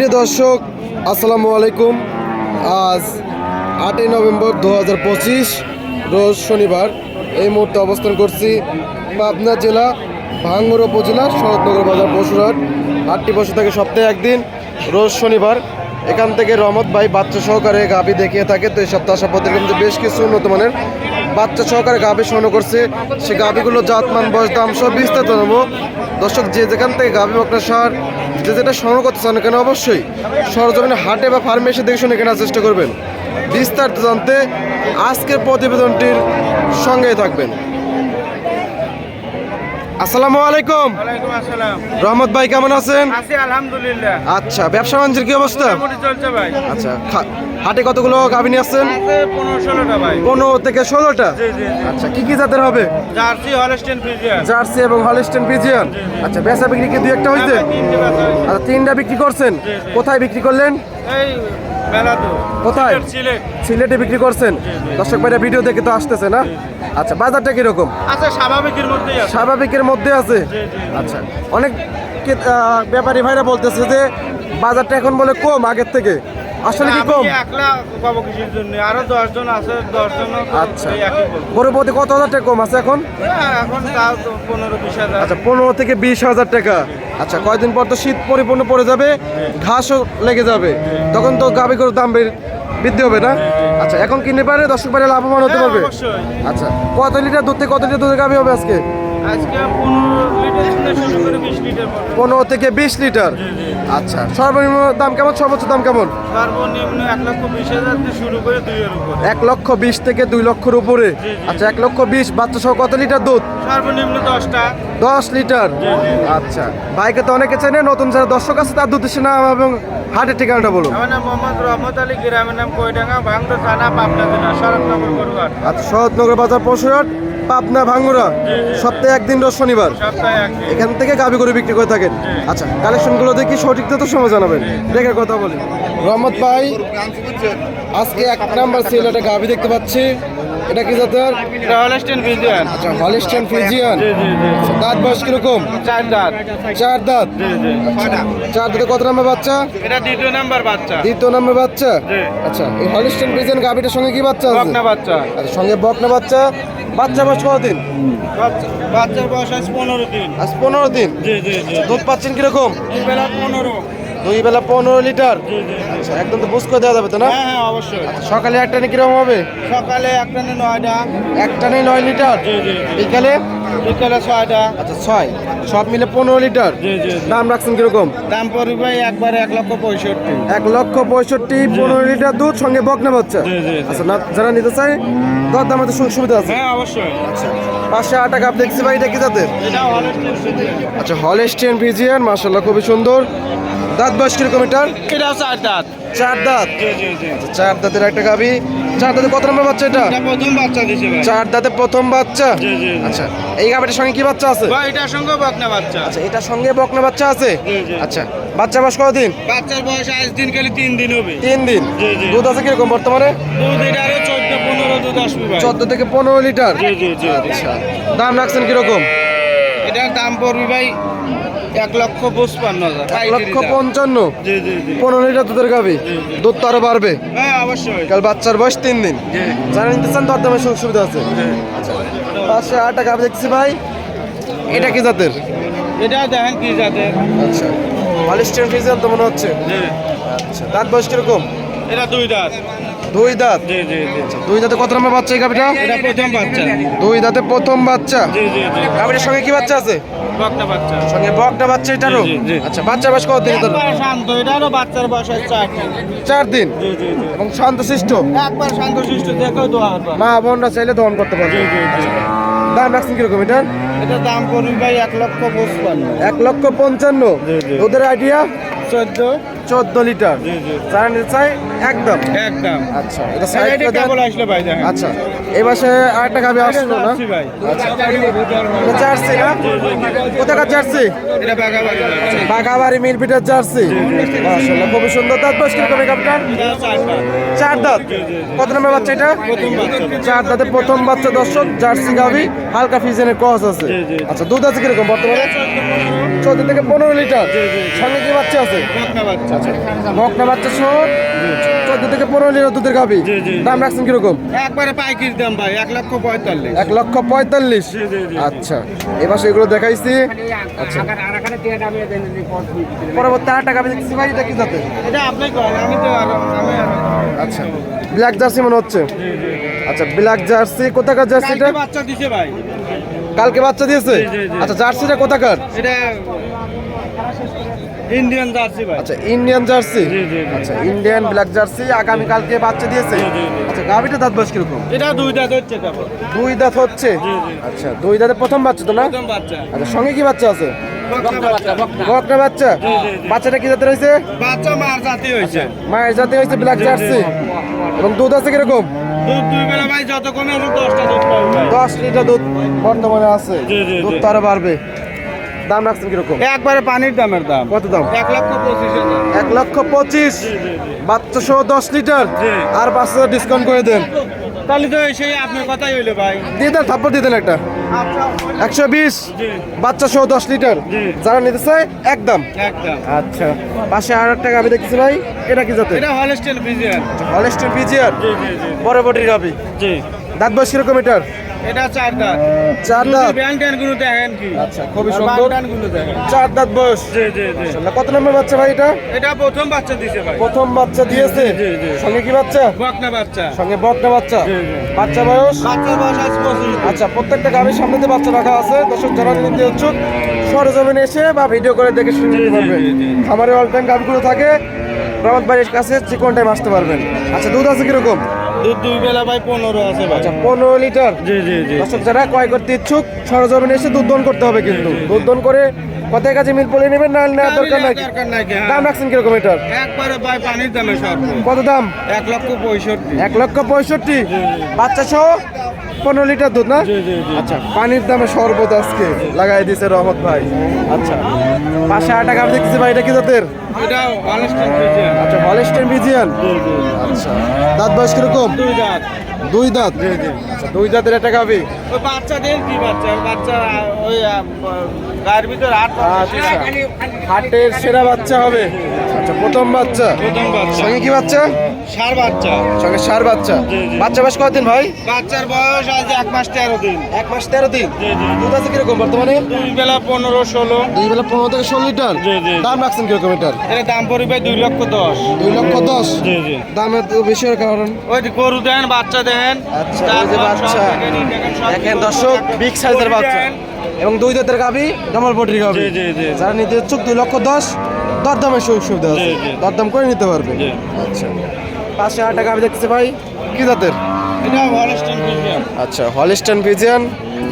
প্রিয় দর্শক, আসসালামু আলাইকুম। আজ আটই নভেম্বর দু হাজার পঁচিশ, রোজ শনিবার। এই মুহূর্তে অবস্থান করছি পাবনা জেলা, ভাঙ্গুর উপজেলা শরৎনগর বাজার পশুরহাট। আটটি বছর থাকে সপ্তাহে একদিন, রোজ শনিবার। এখান থেকে রহমত ভাই বাচ্চা সহকারে গাভি দেখিয়ে থাকে। তো এই সপ্তাহ কিন্তু বেশ কিছু উন্নত মানের বাচ্চা সহকারে গাভি সংগ্রহ করছে। সে গাভিগুলো জাতমান বয়স দাম সব বিস্তারিত নেব দর্শক, যে যেখান থেকে গাভি বকনা সার, যে যেটা সংগ্রহ করতে চান কেন অবশ্যই সরজমিনে হাটে বা ফার্মে এসে দেখে শুনে কেনার চেষ্টা করবেন। বিস্তারিত জানতে আজকের প্রতিবেদনটির সঙ্গেই থাকবেন। আসসালামু আলাইকুম। ওয়ালাইকুম আসসালাম। রহমত ভাই কেমন আছেন? আছি আলহামদুলিল্লাহ। আচ্ছা ব্যবসা বাণিজ্যের কি অবস্থা? চলছে ভাই। আচ্ছা হাটে কতগুলো গাভি নিয়ে আসছেন? আছে পনেরো থেকে ষোলোটা? আচ্ছা কি কি জাতের হবে? জার্সি হলস্টেন ফ্রিজিয়ান জার্সি এবং হলিস্টেন পিজিয়ান আচ্ছা বেচা বিক্রি কি দুই একটা হয়েছে হয়েছে। আচ্ছা তিনটা বিক্রি করছেন। কোথায় বিক্রি করলেন? কোথায়? সিলেটে বিক্রি করছেন? দর্শক ভাইরা ভিডিও দেখে তো আসতেছে না? আচ্ছা বাজারটা কীরকম? আচ্ছা স্বাভাবিকের মধ্যেই আছে। স্বাভাবিকের মধ্যে আছে? আচ্ছা অনেক ব্যাপারী ভাইরা বলতেছে যে বাজারটা এখন বলে কম আগের থেকে। আসলে কি কম? একলা পাবো কিছুর জন্য। আরও দশজন আছে দশজন আচ্ছা। একই প্রতি কত হাজার টাকা কম আছে এখন? হ্যাঁ, এখন তাও পনেরো বিশ হাজার। আচ্ছা পনেরো থেকে বিশ হাজার টাকা। আচ্ছা কয়দিন পর তো শীত পরিপূর্ণ পড়ে যাবে ঘাসও লেগে যাবে। তখন তো গাভী গরুর দাম বৃদ্ধি হবে না? আচ্ছা এখন কিনে পারে দর্শক পারে লাভবান হতে হ্যাঁ, পারবে? আচ্ছা কত লিটার দুধ থেকে কত লিটার দুধের গাভী হবে আজকে? পনেরো লিটার থেকে বিশ লিটার? আচ্ছা সর্বনিম্ন দাম কেমন? সর্বোচ্চ দাম কেমন? সর্বনিম্ন এক লক্ষ বিশ হাজার শুরু করে দুইয়ের উপর। এক লক্ষ বিশ থেকে দুই লক্ষর উপরে? আচ্ছা এক লক্ষ বিশ বাচ্চা সহ কত লিটার দুধ? সর্বনিম্ন দশটা। দশ লিটার? আচ্ছা ভাইকে তো অনেকে চেনে নতুন যারা দর্শক আছে তার দুধ নাম এবং হাটের ঠিকানাটা বলুন। আমার নাম মোহাম্মদ রহমত আলী গ্রামের নাম কইডাঙ্গা ভাঙড় থানা পাবনা জেলা শরৎনগর গরুঘাট আচ্ছা শরৎনগর বাজার পশুরহাট পাবনা ভাঙ্গুরা সপ্তাহে একদিন রোজ শনিবার? এখান থেকে গাভি করে বিক্রি করে থাকেন? আচ্ছা কালেকশনগুলো দেখি সঠিক তো সময় জানাবেন। দেখে কথা বলি। রহমত ভাই আজকে এক নাম্বার সেল একটা গাভি দেখতে পাচ্ছি। এটা কি জাতের? আচ্ছা হলিস্টান ফিজিয়ান দাঁত বয়স কীরকম? চার দাঁত। চার দাঁত? আচ্ছা, চার দাঁতে কত নাম্বার বাচ্চা? এটা দ্বিতীয় নাম্বার বাচ্চা। দ্বিতীয় নাম্বার বাচ্চা? আচ্ছা এই হলিস্টান ফিজিয়ান গাভিটার সঙ্গে কি বাচ্চা আছে? বকনা বাচ্চা। আচ্ছা সঙ্গে বকনা বাচ্চা। বাচ্চা বয়স কতদিন বাচ্চা- বাচ্চার বয়স আজ পনেরো দিন। আজ পনেরো দিন? দুধ পাচ্ছেন কীরকম? বেলা পনেরো। দুই বেলা পনেরো লিটার? আচ্ছা একদম তো বুঝ করে দেওয়া যাবে তো না? হ্যাঁ হ্যাঁ অবশ্যই। সকালে একটা নিয়ে কীরকম হবে? সকালে একটা নিয়ে নয়টা। একটা নেই নয় লিটার? জি ছয়টা? আচ্ছা ছয়। সব মিলে পনেরো লিটার। দাম রাখছেন কীরকম? দাম পড়বে একবারে এক লক্ষ পঁয়ষট্টি। এক লক্ষ পঁয়ষট্টি পনেরো লিটার দুধ সঙ্গে বকনা বাচ্চা। আচ্ছা না যারা নিতে চায় দর সুবিধা আছে। হ্যাঁ অবশ্যই। আচ্ছা পাঁচশো আট টাকা দেখছি ভাই এটা কি আচ্ছা হলেস্টিয়ান ভিজিয়ান মার্শাল্লাহ খুবই সুন্দর। দাঁত বয়স কীরকম এটার? চার দাঁত। চার দাঁত? চার দাঁতের একটা গাবি। চার দাঁতে কত নম্বর বাচ্চা এটা? প্রথম বাচ্চা দিছে ভাই। চার দাঁতে প্রথম বাচ্চা? জি, জি, জি। আচ্ছা এই গাবিটার সঙ্গে কি বাচ্চা আছে? ভাই এটার সঙ্গে বকনা বাচ্চা। আচ্ছা এটার সঙ্গে বকনা বাচ্চা আছে। আচ্ছা বাচ্চা বয়স কতদিন বাচ্চার বয়স আজ দিন খালি তিন দিন হবে। তিন দিন। দুধ আছে কীরকম বর্তমানে? দুধ এটা আরও চোদ্দ পনেরো দুধ আসবে ভাই। চোদ্দ থেকে পনেরো লিটার? আচ্ছা দাম রাখছেন কীরকম? এটার দাম পড়বে ভাই এক লক্ষ হাজার। এক লক্ষ পঞ্চান্ন? পনেরো লিটার দুধের গাবি দুধ তো আরও বাড়বে। হ্যাঁ অবশ্যই। কাল বাচ্চার বয়স তিন দিন। যারা নিতে চান তার দামের সুযোগ সুবিধা আছে। আচ্ছা পাঁচশো আট টাকা দেখছি ভাই। এটা কি জাতের? এটা দেখেন কি জাতের। আচ্ছা। তো মনে হচ্ছে। আচ্ছা দাঁত বয়স কীরকম? এটা দুই দাঁত। দুই দাঁত? জি জি জি। দুই দাঁতে কত নম্বর বাচ্চা এই গাভিটা? এটা প্রথম বাচ্চা। দুই দাঁতে প্রথম বাচ্চা। জি জি জি। গাভিটার সঙ্গে কি বাচ্চা আছে? বাচ্চা। সঙ্গে বকটা বাচ্চা এটারও। আচ্ছা বাচ্চা বয়স কত দিন এটার? শান্ত এটারও বাচ্চার বয়স চার দিন। চার দিন? জি জি জি। এবং শান্ত শিষ্ট একবার শান্ত শিষ্ট দেখেও দোয়া মা বোনরা চাইলে দহন করতে পারবে। জি জি জি। দাম রাখছেন কীরকম এটা? এটা দাম পড়বে ভাই এক লক্ষ পঁচপান্ন। এক লক্ষ পঞ্চান্ন। ওদের আইডিয়া চোদ্দ। চোদ্দ লিটার। যারা নিতে চায় একদম। একদম। আচ্ছা এটা সাইড কেবল আসলে ভাই দেখেন। আচ্ছা এই পাশে আরেকটা গাবি আসলো না? ভাই। এটা জার্সি না? কোথাকার জার্সি? এটা বাঘা বাড়ি বাঘাবাড়ি মিরপিটের জার্সি। মাশাআল্লাহ খুবই সুন্দর দাঁত। বয়স কীরকম এই গাবিটার চার দাঁত। কত নম্বর বাচ্চা এটা? চার দাঁতে প্রথম বাচ্চা দর্শক জার্সি গাবি হালকা ফিজেনের ক্রস আছে। আচ্ছা দুধ আছে কীরকম বর্তমানে? চোদ্দ থেকে পনেরো। লিটার। সঙ্গে কি বাচ্চা আছে? আচ্ছা। বকনা বাচ্চা সহ চোদ্দ থেকে পনেরো লিটার দুধের গাবি দাম রাখছেন কীরকম? একবারে পাইকির দাম ভাই এক লক্ষ পঁয়তাল্লিশ। এক লক্ষ পঁয়তাল্লিশ? আচ্ছা। এবার সেগুলো দেখাইছি। আচ্ছা। পরবর্তী আট টাকা আমি দেখছি ভাই এটা কি যাতে এটা আপনি আমি তো আর- আর- আচ্ছা। ব্ল্যাক জার্সি মনে হচ্ছে? আচ্ছা ব্ল্যাক জার্সি কোথাকার জার্সি এটা? কালকে বাচ্চা দিছে ভাই। কালকে বাচ্চা দিয়েছে? আচ্ছা জার্সিটা কোথাকার? এটা ইন্ডিয়ান জার্সি ভাই। আচ্ছা ইন্ডিয়ান জার্সি আচ্ছা ইন্ডিয়ান ব্ল্যাক জার্সি আগামী কালকে বাচ্চা দিয়েছে? আচ্ছা গাভিটা দাঁত বয়স কীরকম? এটা দুই দাঁত হচ্ছে দুই দাঁত হচ্ছে? আচ্ছা দুই দাঁতে প্রথম বাচ্চা তো না? প্রথম বাচ্চা। আচ্ছা সঙ্গে কি বাচ্চা আছে? বকনা বাচ্চা বাচ্চাটা কি জাতের হয়েছে? বাচ্চা মার জাতি হয়েছে। মায়ের জাতে হয়েছে ব্ল্যাক জার্সি এবং দুধ আছে কীরকম? দশ লিটার দুধ বর্তমানে আছে। দুধ। তো আরও বাড়বে। দাম রাখছেন কীরকম? একবারে পানির দামের দাম। কত দাম? এক লক্ষ পঁচিশ এক লক্ষ পঁচিশ। বাচ্চা সহ দশ লিটার। আর পাঁচ হাজার ডিসকাউন্ট করে দেন। তাহলে তো সেই আপনার কথাই হইল ভাই। দিয়ে দেন থাপ্পড় দিয়ে দেন একটা। একশো বিশ। বাচ্চা সহ দশ লিটার। যারা নিতে চায় একদম। আচ্ছা। পাশে আর একটা গাবি দেখতেছি ভাই। এটা কি এটা হলস্টেল বিজিয়ার জি জি বড়বটির গাবি। জি। দাঁত বয়স কীরকম এটার? এটা চার দাঁত। চার দাঁত? ব্যান্ডগুলো দেখেন কি? আচ্ছা খুবই সুন্দর। গুলো দেখেন। চার দাঁত বয়স। জি জি জি। কত নম্বর বাচ্চা ভাই এটা? এটা প্রথম বাচ্চা দিছে ভাই। প্রথম বাচ্চা দিয়েছে? জি, জি। সঙ্গে কি বাচ্চা? বকনা বাচ্চা। সঙ্গে বকনা বাচ্চা। জি, জি। বাচ্চা বয়স? বাচ্চার বয়স আজ পঁচিশ আচ্ছা প্রত্যেকটা গাড়ির সামনে বাচ্চা রাখা আছে। দর্শক যারা নিতে ইচ্ছুক সরজমিনে এসে বা ভিডিও করে দেখে শুনে নিতে। খামারে অল টাইম গাড়িগুলো থাকে। রহমত বাড়ির কাছে চিকন টাইম আসতে পারবেন। আচ্ছা দুধ আছে কীরকম? দুধ দুই বেলা ভাই পনেরো আছে ভাই। আচ্ছা পনেরো লিটার? জি জি জি দর্শক যারা ক্রয় করতে ইচ্ছুক সরজমিনে এসে দুধ দন করতে হবে কিন্তু। দুধ দন করে কথায় কাছে মিল পড়ে নেবেন না নেওয়ার দরকার নাই। দরকার নাই। দাম রাখছেন কীরকম এটার? একবারে ভাই পানির দামে সব কত দাম? এক লক্ষ পঁয়ষট্টি। এক লক্ষ পঁয়ষট্টি। বাচ্চা সহ? পনেরো লিটার দুধ না। আচ্ছা পানির দামে শরবত আজকে লাগাই দিয়েছে রহমত ভাই। আচ্ছা পাঁচশো আট টাকা আমি দেখতেছি ভাই এটা কি জাতের? এটা আচ্ছা হলেস্টেন বিজিয়ান আচ্ছা দাঁত বয়স কীরকম? দুই দাঁত। দুই দাঁত? আচ্ছা দুই দাঁতের একটা গাবি ওই বাচ্চা দেন কি বাচ্চা? বাচ্চা ওই গায়ের ভিতর আচ্ছা হাটের সেরা বাচ্চা হবে। আচ্ছা প্রথম বাচ্চা। প্রথম বাচ্চা। সঙ্গে কি বাচ্চা? সার বাচ্চা। সঙ্গে সার বাচ্চা। বাচ্চা বয়স কতদিন ভাই? বাচ্চার বয়স আজ এক মাস তেরো দিন। এক মাস তেরো দিন। দুধ আছে কীরকম বর্তমানে? দুই বেলা পনেরো ষোলো। দুই বেলা পনেরো থেকে ষোলো লিটার। দাম রাখছেন কীরকম এটার? এটা দাম পড়বে দুই লক্ষ দশ। দুই লক্ষ দশ? জি জি। দাম বেশি কারণ? ওই গরু দেন বাচ্চা দেন। আচ্ছা, বাচ্চা। দেখেন। দর্শক বিগ সাইজের বাচ্চা। এবং দুই দাঁতের গাবি ডবল বটির গাবি। যারা নিতে ইচ্ছুক দুই লক্ষ দশ দরদামের সুযোগ সুবিধা আছে। দরদাম করে নিতে পারবে। আচ্ছা। পাঁচশো হাজার টাকা আমি দেখতেছি ভাই। কি জাতের? আচ্ছা হলিস্টন ফিজিয়ান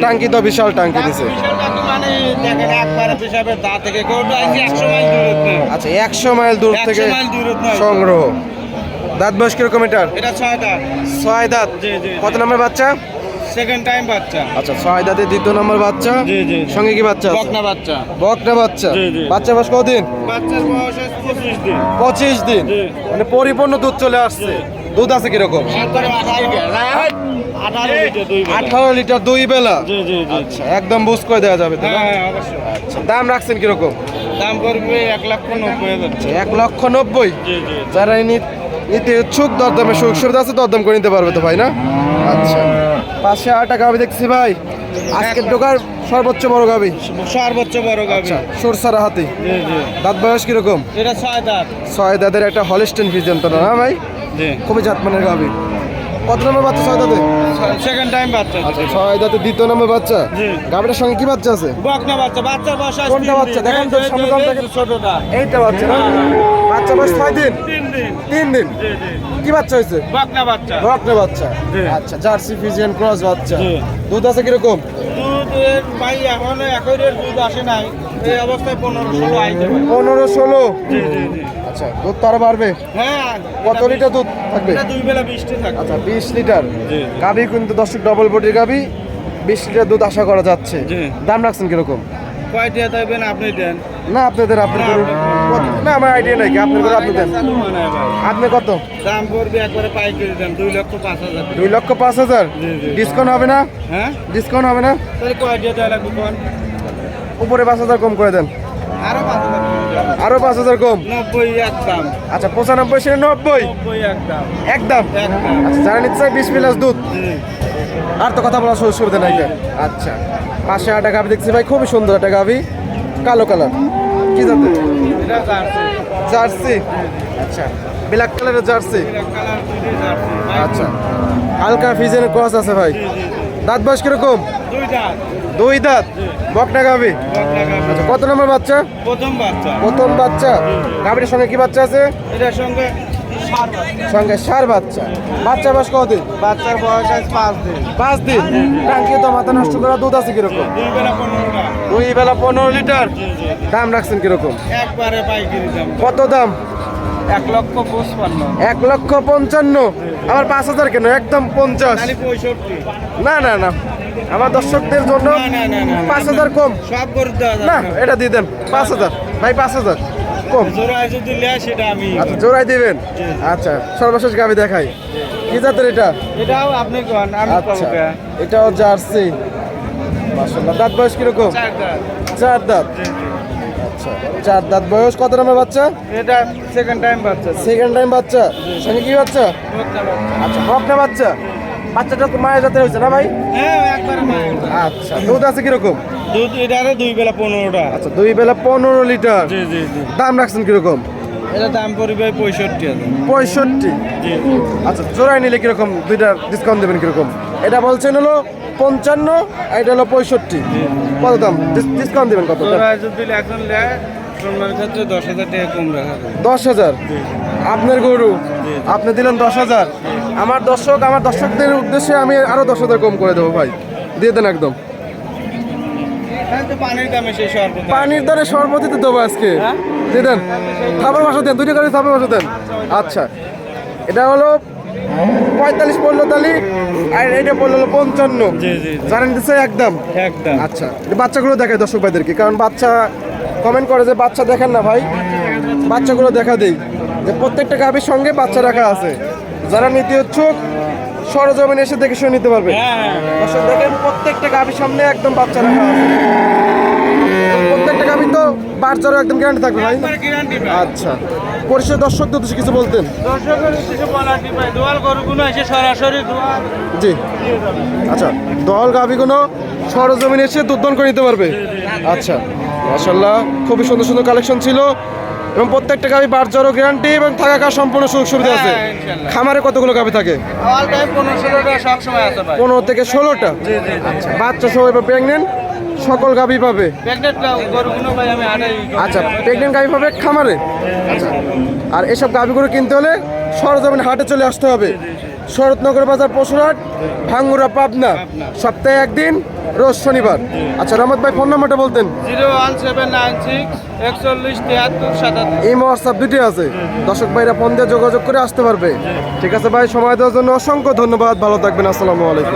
টাঙ্কি তো বিশাল টাঙ্কি দিছে। মানে আচ্ছা একশো মাইল দূর থেকে সংগ্রহ। দাঁত বয়স কীরকম এটার? ছয় দাঁত। কত। নম্বর বাচ্চা? সেকেন্ড টাইম বাচ্চা। আচ্ছা ছয় দাঁতের দ্বিতীয় নম্বর বাচ্চা? জি, জি। সঙ্গে কি বাচ্চা বকনা বাচ্চা। বকনা বাচ্চা। জি, জি। বাচ্চা বয়স কদিন? বাচ্চার বয়স পঁচিশ দিন। পঁচিশ দিন। মানে পরিপূর্ণ দুধ চলে আসছে। দুধ আছে কীরকম? আঠারো আঠারো লিটার দুই বেলা। আচ্ছা একদম বুঝ করে দেওয়া যাবে? হ্যাঁ হ্যাঁ, আচ্ছা দাম রাখছেন কীরকম? দাম পড়বে এক লক্ষ নব্বই এক লক্ষ নব্বই? যারা নিতে ইচ্ছুক দরদামে সুযোগ সুবিধা আছে দরদাম করে নিতে পারবে তো ভাই না? আচ্ছা। পাঁচশো আট টাকা আমি দেখছি ভাই। আজকের ঢোকার সর্বোচ্চ বড় গাবি। সর্বোচ্চ বড় গাবি। আচ্ছা সুরসারা হাতি। দাঁত বয়স কীরকম? এটা ছয় দাঁত। ছয় দাঁতের একটা হলিস্টেন ভিজন তো না ভাই? খুবই জাতমানের গাবি। কত নম্বর বাচ্চা ছয় দাঁতে? সেকেন্ড টাইম বাচ্চা। আচ্ছা ছয় দাঁতে দ্বিতীয় নম্বর বাচ্চা। গাবিটার সঙ্গে কি বাচ্চা আছে? বকনা বাচ্চা। বাচ্চার বয়স কোনটা বাচ্চা? দেখান তো, সামনে এইটা বাচ্চা না? বাচ্চা বয়স ছয় দিন? তিন দিন কি বাচ্চা হয়েছে? বকনা বাচ্চা। বাচ্চা। আচ্ছা জার্সি ফিজিয়ান ক্রস বাচ্চা। দুধ আছে কীরকম? দুধ ভাই এখনও একই রেট দুধ আসে নাই। এই অবস্থায় পনেরো ষোলো আইতে পনেরো ষোলো? আচ্ছা দুধ তো আরও বাড়বে? হ্যাঁ কত লিটার দুধ থাকবে? দুই বেলা থাকে আচ্ছা বিশ লিটার। গাভি কিন্তু দর্শক ডবল বডির গাভি। বিশ লিটার দুধ আশা করা যাচ্ছে। দাম রাখছেন কীরকম? কয়টা দেবেন আপনি দেন। না আপনাদের আপনি করুন না আমার আইডিয়া নাই কি আপনার করে আপনি দেন। আপনি কত? দাম পড়বে একবারে পাইকারি দাম দুই লক্ষ পাঁচ হাজার। দুই লক্ষ পাঁচ হাজার। ডিসকাউন্ট হবে না? হ্যাঁ? ডিসকাউন্ট হবে না? তাহলে কয়টা দেওয়া লাগবে কোন? উপরে পাঁচ হাজার কম করে দেন। আরও পাঁচ হাজার আরও পাঁচ হাজার কম? নব্বই এক দাম। আচ্ছা পঁচানব্বই সে নব্বই? একদম এক দাম। আচ্ছা যারা নিচ্ছে বিশ প্লাস দুধ। আর তো কথা বলার সুযোগ সুবিধা নাই। আচ্ছা পাশে একটা গাভি দেখছি ভাই খুবই সুন্দর একটা গাভি। কালো কালার। কি জাতের? এটা জার্সি। জার্সি আচ্ছা ব্ল্যাক কালারের জার্সি কালার দুইটাই জার্সি? আচ্ছা হালকা ফিজেনের ক্রস আছে ভাই। দাঁত বয়স কীরকম? দুই দাঁত। বকনা গাভী। আচ্ছা কত নম্বর বাচ্চা? প্রথম বাচ্চা। প্রথম বাচ্চা। গাভীর সঙ্গে কি বাচ্চা আছে? এটার সঙ্গে। সঙ্গে সার বাচ্চা। বাচ্চা বয়স কতদিন? বাচ্চার বয়স আজ পাঁচ দিন। পাঁচ দিন? টাঙ্কি তো মাথা নষ্ট করা দুধ আছে কীরকম? দুই বেলা পনেরো লিটার। দাম রাখছেন কীরকম? একবারে পাইকারি দাম। কত দাম? এক লক্ষ পঁচপান্ন। এক লক্ষ পঞ্চান্ন। আমার পাঁচ হাজার কেন? একদম পঞ্চাশ। না না না। আমার দর্শকদের জন্য। পাঁচ হাজার কম। সব না এটা দিয়ে দেন। পাঁচ হাজার। ভাই পাঁচ হাজার। কম। জোড়া যদি লেয় সেটা আমি আচ্ছা জোড়াই দিবেন? আচ্ছা সর্বশেষ গাবি দেখাই। কি জাতের এটা? এটাও আপনি কন? আমি আচ্ছা এটাও জার্সি। মাশাআল্লাহ দাঁত বয়স কীরকম? চার দাঁত। আচ্ছা চার দাঁত বয়স কত নম্বর বাচ্চা? এটা সেকেন্ড টাইম বাচ্চা। সেকেন্ড টাইম বাচ্চা। সঙ্গে কি বাচ্চা? আচ্ছা বকনা বাচ্চা? বাচ্চাটা তো মায়ের জাতের হয়েছে না ভাই? হ্যাঁ একবারে মায়ের। আচ্ছা দুধ আছে কীরকম? দুধ এটারে দুই বেলা পনেরোটা। আচ্ছা দুই বেলা পনেরো লিটার। জি জি জি। দাম রাখছেন কীরকম? এটা দাম পড়বে পঁয়ষট্টি পঁয়ষট্টি? জি আচ্ছা জোড়ায় নিলে কীরকম দুইটা ডিসকাউন্ট দেবেন কীরকম? এটা বলছেন হলো পঞ্চান্ন আর এটা হলো পঁয়ষট্টি। কত দাম? ডিসকাউন্ট দেবেন কত? একজন নেয় দশ হাজার টাকা কম রাখা দশ হাজার? আপনার গরু? আপনি দিলেন দশ হাজার? আমার দর্শক আমার দর্শকদের উদ্দেশ্যে আমি আরও দশ হাজার কম করে দেবো ভাই। দিয়ে দেন একদম। পানির পানির দরে সর্বতিতে দেবো আজকে। হ্যাঁ? দিয়ে দেন। থাপড় বাসা দেন দুইটা করে থাপড় বাসা দেন। আচ্ছা। এটা হলো পঁয়তাল্লিশ পড়ল তালি আর এটা পড়ল হলো পঞ্চান্ন। জানেন দিচ্ছে একদম। একদম। আচ্ছা বাচ্চাগুলো দেখায় দর্শক ভাইদেরকে কারণ বাচ্চা কমেন্ট করে যে বাচ্চা দেখেন না ভাই। বাচ্চাগুলো দেখা দেই। যে প্রত্যেকটা গাভীর সঙ্গে বাচ্চা রাখা আছে। যারা নিতে ইচ্ছুক সরজমিনে এসে দেখে শুনে নিতে পারবে। হ্যাঁ দর্শক দেখেন প্রত্যেকটা গাভীর সামনে একদম বাচ্চা রাখা আছে। প্রত্যেকটা গাভী তো বাচ্চারও একদম গ্যারান্টি থাকবে ভাই? আচ্ছা। পরিষদ দর্শকদের উদ্দেশ্যে কিছু বলতেন? জি। আচ্ছা দল গাভিগুলো সরজমিনে এসে দুধন করে নিতে পারবে? আচ্ছা মাশাল্লাহ খুবই সুন্দর সুন্দর কালেকশন ছিল। এবং প্রত্যেকটা গাভি বার জ্বরও গ্যারান্টি এবং থাকা খাওয়া সম্পূর্ণ সুযোগ সুবিধা আছে। হ্যাঁ, খামারে কতগুলো গাভি থাকে? পনেরো আছে থেকে ষোলোটা? বাচ্চা সহ এবার প্রেগনেন্ট সকল গাভি পাবে? আচ্ছা প্রেগনেন্ট গাভি পাবে খামারে? আচ্ছা আর এসব গাভিগুলো কিনতে হলে সরজমিন হাটে চলে আসতে হবে। শরৎনগর বাজার পশুরহাট ভাঙ্গুরা পাবনা। সপ্তাহে একদিন রোজ শনিবার। আচ্ছা রহমত ভাই ফোন নাম্বারটা বলতেন। Zero one seven nine six একচল্লিশ তিয়াত্তর সাতাত্তর। এই হোয়াটসঅ্যাপ দুটি আছে। দর্শক ভাইরা ফোন দিয়ে যোগাযোগ করে আসতে পারবে। ঠিক আছে ভাই সময় দেওয়ার জন্য অসংখ্য ধন্যবাদ। ভালো থাকবেন আসসালামু আলাইকুম।